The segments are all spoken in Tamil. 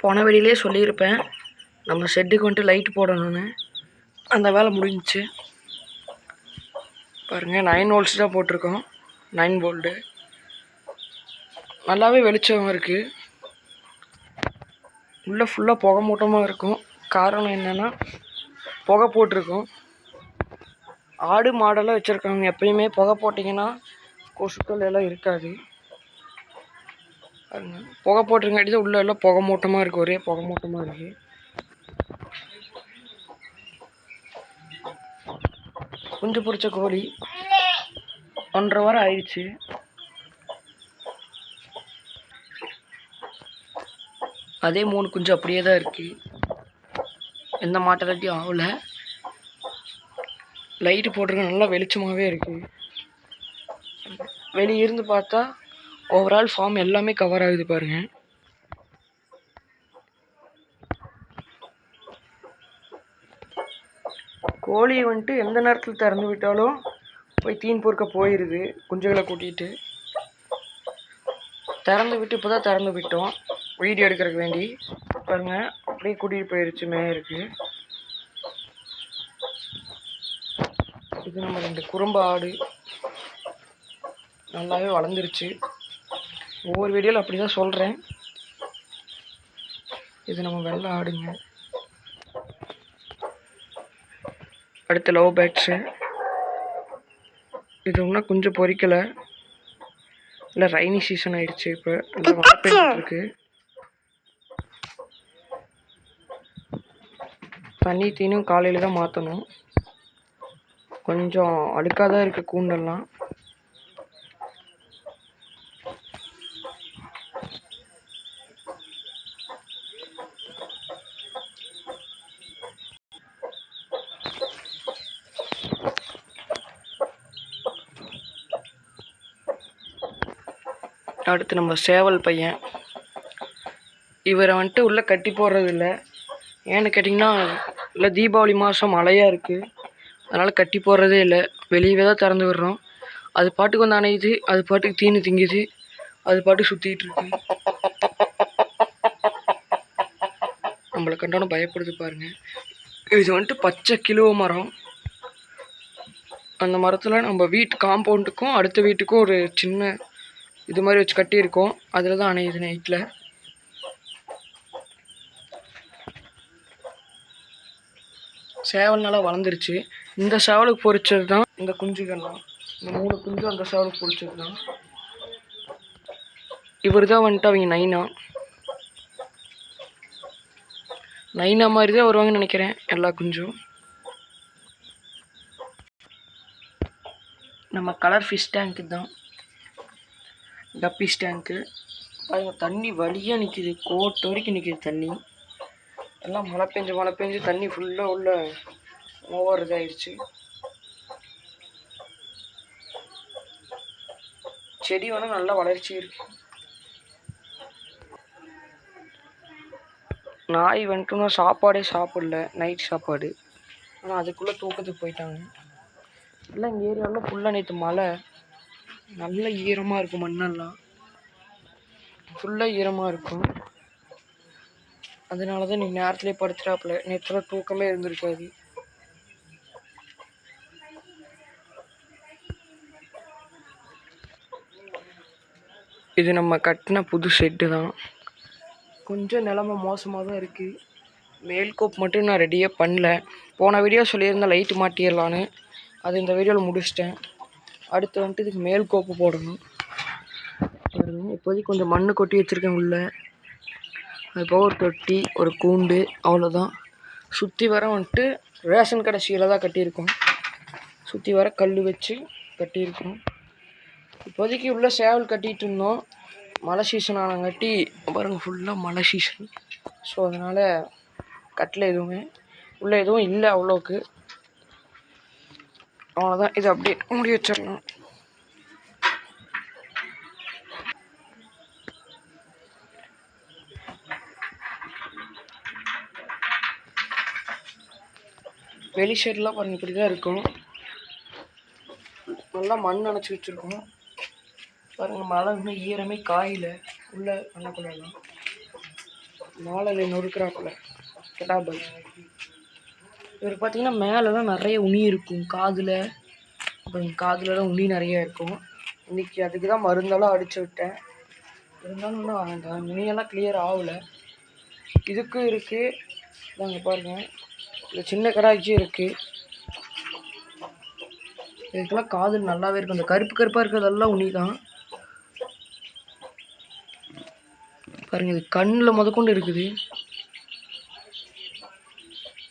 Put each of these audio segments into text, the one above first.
போன வெளியிலே சொல்லியிருப்பேன். நம்ம ஷெட்டுக்கு வந்துட்டு லைட் போடணும்னு. அந்த வேலை முடிஞ்சிச்சு. பாருங்கள் நைன் வோல்ட்ஸ் தான் போட்டிருக்கோம். நைன் போல்டு நல்லாவே வெளிச்சம் இருக்குது உள்ளே ஃபுல்லாக புகை மூட்டமாக இருக்கும். காரணம் என்னென்னா புகை போட்டிருக்கோம். ஆடு மாடெல்லாம் வச்சுருக்காங்க. எப்பயுமே புகை போட்டிங்கன்னா கொசுக்கள் எல்லாம் இருக்காது. புகை போட்டிருங்காட்டி தான் உள்ளே எல்லாம் புகை மூட்டமாக இருக்குது ஒரே புகை மூட்டமாக இருக்குது குஞ்சு பிடிச்ச கோழி. ஒன்றரை வாரம் ஆயிடுச்சு. அதே மூணு குஞ்சு அப்படியே தான் இருக்குது எந்த மாட்டலாட்டியும் ஆகலை. லைட்டு போட்டிருக்க நல்லா வெளிச்சமாகவே இருக்குது வெளியே இருந்து பார்த்தா ஓவரால் ஃபார்ம் எல்லாமே கவர் ஆகுது பாருங்க. கோழியை வந்துட்டு எந்த நேரத்தில் திறந்து விட்டாலும் போய் தீன் பொறுக்க போயிடுது குஞ்சுகளை கூட்டிகிட்டு திறந்து விட்டு இப்போ தான் திறந்து விட்டோம். வீடியோ எடுக்கிறதுக்கு வேண்டி. பாருங்க அப்படியே கூட்டிகிட்டு போயிடுச்சு மேயருக்கு இது நம்ம ரெண்டு குறும்ப ஆடு. நல்லாவே வளர்ந்துருச்சு. ஒவ்வொரு வீடியோவில் அப்படி தான் சொல்கிறேன் இது நம்ம வெள்ளை ஆடுங்க. அடுத்து லவ் பேட்ஸு. இது இன்னும் கொஞ்சம் பொரிக்கலை இல்லை ரைனி சீசன் ஆயிடுச்சு இப்போ. நல்லா மழை தண்ணி தீனும் காலையில் தான் மாற்றணும் கொஞ்சம் அழுக்காக தான் இருக்குது கூண்டெல்லாம். அடுத்து நம்ம சேவல் பையன். இவரை வந்துட்டு உள்ளே கட்டி போடுறதில்ல. ஏன்னு கேட்டிங்கன்னா இல்லை தீபாவளி மாதம் மழையாக இருக்குது அதனால் கட்டி போடுறதே இல்லை. வெளியவே தான் திறந்து விடுறோம். அது பாட்டுக்கு வந்து அணையுது அது பாட்டுக்கு தீனி திங்குது அது பாட்டுக்கு சுற்றிட்டு இருக்கு. நம்மளை கண்டாலும் பயப்படுது பாருங்கள் இது வந்துட்டு பச்சை கிலுவ மரம். அந்த மரத்தில் நம்ம வீட்டு காம்பவுண்டுக்கும் அடுத்த வீட்டுக்கும் ஒரு சின்ன இது மாதிரி வச்சு கட்டியிருக்கோம். அதில் தான் அணையுது நைட்டில் சேவல் நல்லா வளர்ந்துருச்சு. இந்த சேவலுக்கு பொரிச்சது தான் இந்த குஞ்சுகள்லாம் இந்த மூணு குஞ்சும் அந்த சேவலுக்கு பொறிச்சது தான். இவர் தான் வந்துட்டு அவங்க நைனா. நைனா மாதிரி தான் வருவாங்கன்னு நினைக்கிறேன் எல்லா குஞ்சும். நம்ம கலர் ஃபிஷ் டேங்க்கு தான். டப்பிஸ் டேங்க்கு. பாருங்கள் தண்ணி வழியாக நிற்கிது கோட்டு வரைக்கும் நிற்கிது தண்ணி. எல்லாம் மழை பெஞ்சு மழை பெஞ்சு தண்ணி ஃபுல்லாக உள்ள ஓவர் இதாகிடுச்சு செடி வேணால் நல்லா வளர்ச்சி இருக்கு. நாய் வந்துட்டுனா சாப்பாடே சாப்பிடல. நைட் சாப்பாடு. ஆனால் அதுக்குள்ளே தூக்கத்துக்கு போயிட்டாங்க. எல்லாம் இங்கே ஏரியாவில் ஃபுல்லாக நேற்று மழை. நல்ல ஈரமாக இருக்கும் மண்ணெல்லாம். ஃபுல்லாக ஈரமாக இருக்கும். அதனால தான் நீ நேரத்துலேயே படுத்துட்டாப்புல நேற்றுலாம் தூக்கமே இருந்திருக்காது. இது நம்ம கட்டின புது ஷெட்டு தான். கொஞ்சம் நிலமை மோசமாக தான் இருக்குது மேல்கோப் மட்டும் நான் ரெடியாக பண்ணல. போன வீடியோ சொல்லியிருந்தேன் லைட்டு மாட்டிடலான்னு. அது இந்த வீடியோவில் முடிச்சிட்டேன். அடுத்து வந்துட்டு இதுக்கு மேல் கோப்பு போடணும். இப்போதைக்கு கொஞ்சம் மண் கொட்டி வச்சுருக்கேன் உள்ள. அது ஒரு தொட்டி ஒரு கூண்டு அவ்வளோதான் சுற்றி வர வந்துட்டு ரேஷன் கடை சீலை தான் கட்டியிருக்கோம். சுற்றி வர கல் வச்சு கட்டியிருக்கோம். இப்போதைக்கு உள்ளே சேவல் கட்டிகிட்டு இருந்தோம். மழை சீசன் ஆனங்காட்டி பாருங்கள் ஃபுல்லாக மழை சீசன் ஸோ அதனால் கட்டில் எதுவுமே. உள்ளே எதுவும் இல்லை அவ்வளோக்கு அவ்வளோதான் இது அப்படியே மூடி வச்சிடலாம் வெளி சைடெலாம் பாருங்க இப்படி தான் இருக்கும். நல்லா மண் அணைச்சி வச்சுருக்கோம். பாருங்கள் மழை இன்னும் ஈரமே காயல. உள்ள மண்ணக்குள்ளலாம் நொறுக்கிறாக்குள்ள நொறுக்கிறாப்புல கெடாபல் இவர் பார்த்தீங்கன்னா மேலெலாம் நிறைய உனி இருக்கும் காதில். அப்புறம் காதுலலாம் உனி நிறைய இருக்கும். இன்றைக்கி அதுக்கு தான் மருந்தெல்லாம் அடித்து விட்டேன். இருந்தாலும் ஒன்றும் அந்த நுனியெல்லாம் கிளியர் ஆகல. இதுக்கும் இருக்குது நாங்கள் பாருங்கள் இந்த சின்ன கடாய்க்கும் இருக்குது இதுக்கெல்லாம் காது நல்லாவே இருக்கும். இந்த கருப்பு கருப்பாக இருக்கிறதெல்லாம் உனி தான் பாருங்கள் இது கண்ணில் முதக்கொண்டு இருக்குது.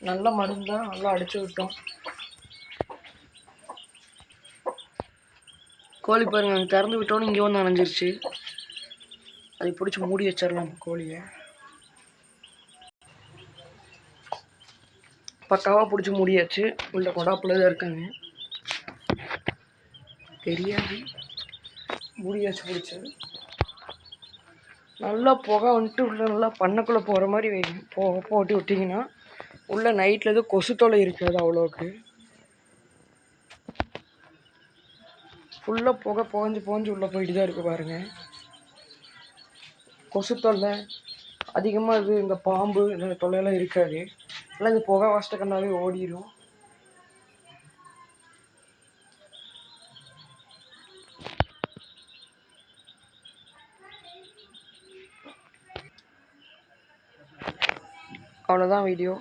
நல்ல மருந்தான் நல்லா அடித்து விட்டோம். கோழி பாருங்க திறந்து விட்டோன்னு இங்கே வந்து அணைஞ்சிருச்சு அதை பிடிச்சி மூடி வச்சிடலாம் கோழியை. பக்காவாக பிடிச்சி மூடியாச்சு. உள்ள கொடாப்புல தான் இருக்காங்க. தெரியாது. மூடியாச்சு பிடிச்சது நல்லா புகை வந்துட்டு உள்ள நல்லா பண்ணக்குள்ளே போகிற மாதிரி வைங்க போ விட்டிங்கன்னா உள்ள நைட்டில் எதுவும் கொசு தொலை இருக்காது அவ்வளோக்கு ஃபுல்லாக புகை புகஞ்சு புகஞ்சு உள்ளே போயிட்டு தான் இருக்குது பாருங்க. கொசு தொல்லை அதிகமாக இது இந்த பாம்பு இந்த தொல்லையெல்லாம் இருக்காது. எல்லாம் இந்த புகை வாசிட்ட கண்ணாவே ஓடிடும் அவ்வளோதான் வீடியோ